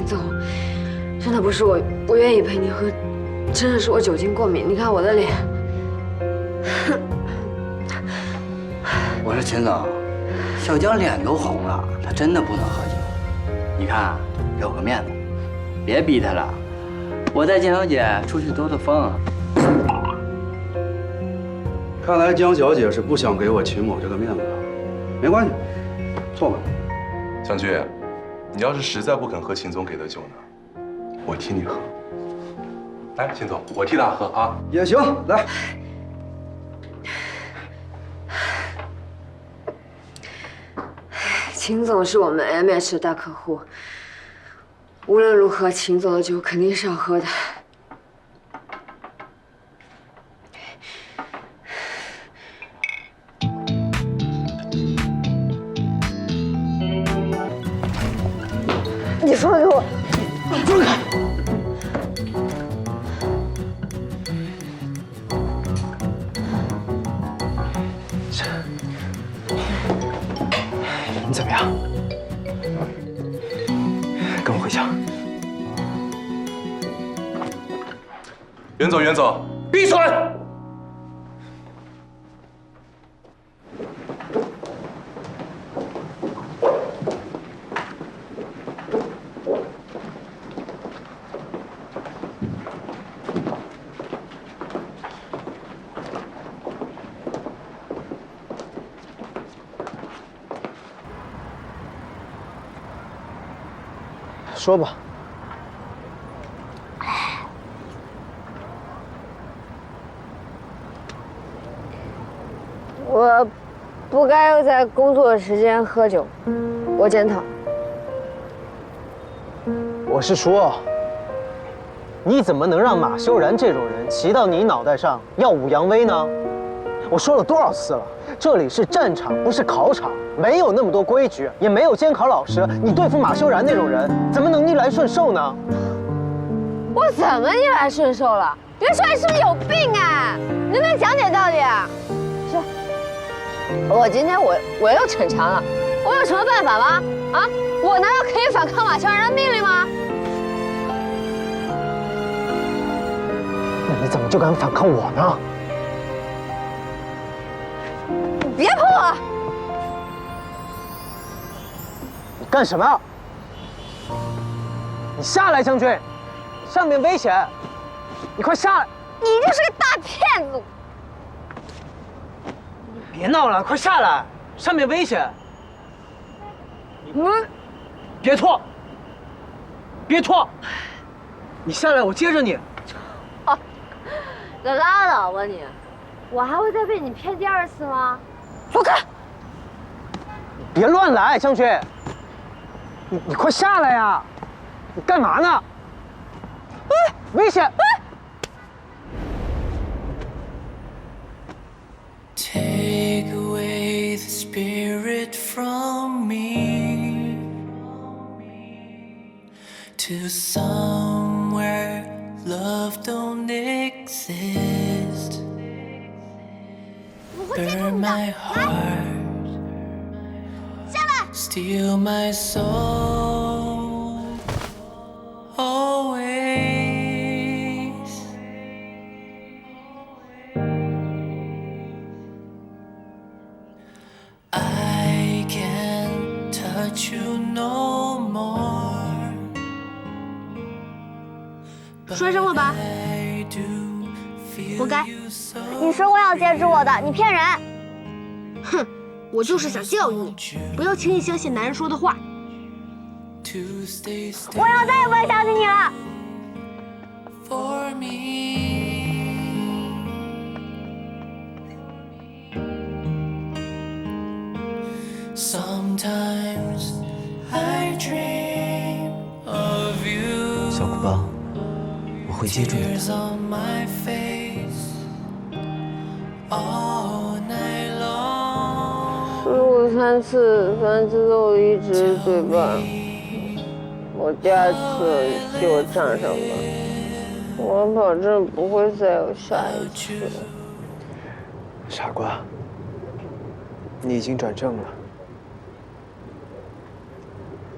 秦总，真的不是我不愿意陪你喝，真的是我酒精过敏。你看我的脸。我说秦总，小江脸都红了，他真的不能喝酒。你看，给我个面子，别逼他了。我带江小姐出去兜兜风。看来江小姐是不想给我秦某这个面子了，没关系，坐吧。将军，你要是实在不肯喝秦总给的酒呢，我替你喝。来，秦总，我替他喝啊。也行，来。秦总是我们 M H 的大客户，无论如何，秦总的酒肯定是要喝的。你放开我！放开！你怎么样？跟我回家。袁总，袁总，闭嘴！说吧。我不该在工作时间喝酒，我检讨。我是说，你怎么能让马修然这种人骑到你脑袋上耀武扬威呢？我说了多少次了，这里是战场，不是考场，没有那么多规矩，也没有监考老师。你对付马修然那种人，怎么能逆来顺受呢？我怎么逆来顺受了？袁帅是不是有病啊？能不能讲点道理啊？是，我今天我我又逞强了，我有什么办法吗？啊，我难道可以反抗马修然的命令吗？那你怎么就敢反抗我呢？干什么？你下来，将军，上面危险！你快下来！你就是个大骗子！别闹了，快下来！上面危险！嗯，别拖！别拖！你下来，我接着你。你拉倒吧你！我还会再被你骗第二次吗？走开！别乱来，将军！你你快下来呀！你干嘛呢？哎，危险！Take away the spirit from me to somewhere love don't exist. Burn my heart, steal my soul. Always. I can't touch you no more. 说声了吧活该你说过要接住我的，你骗人！哼，我就是想教育你，不要轻易相信男人说的话。我以后再也不会相信你了。for me. Sometimes I dream of you. 小古巴，我会接住你的。三次，三次都一直对半，我第二次就站上了，我保证不会再有下一次。傻瓜，你已经转正了，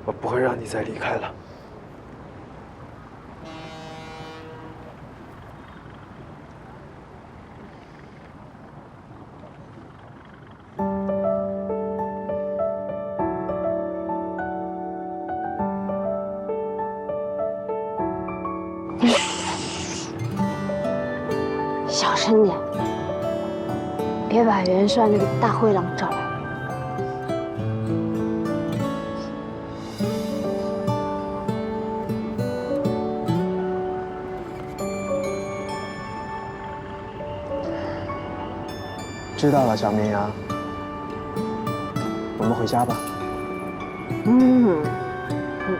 我不会让你再离开了。声点，别把元帅那个大灰狼找来。知道了，小绵羊。我们回家吧。嗯，嗯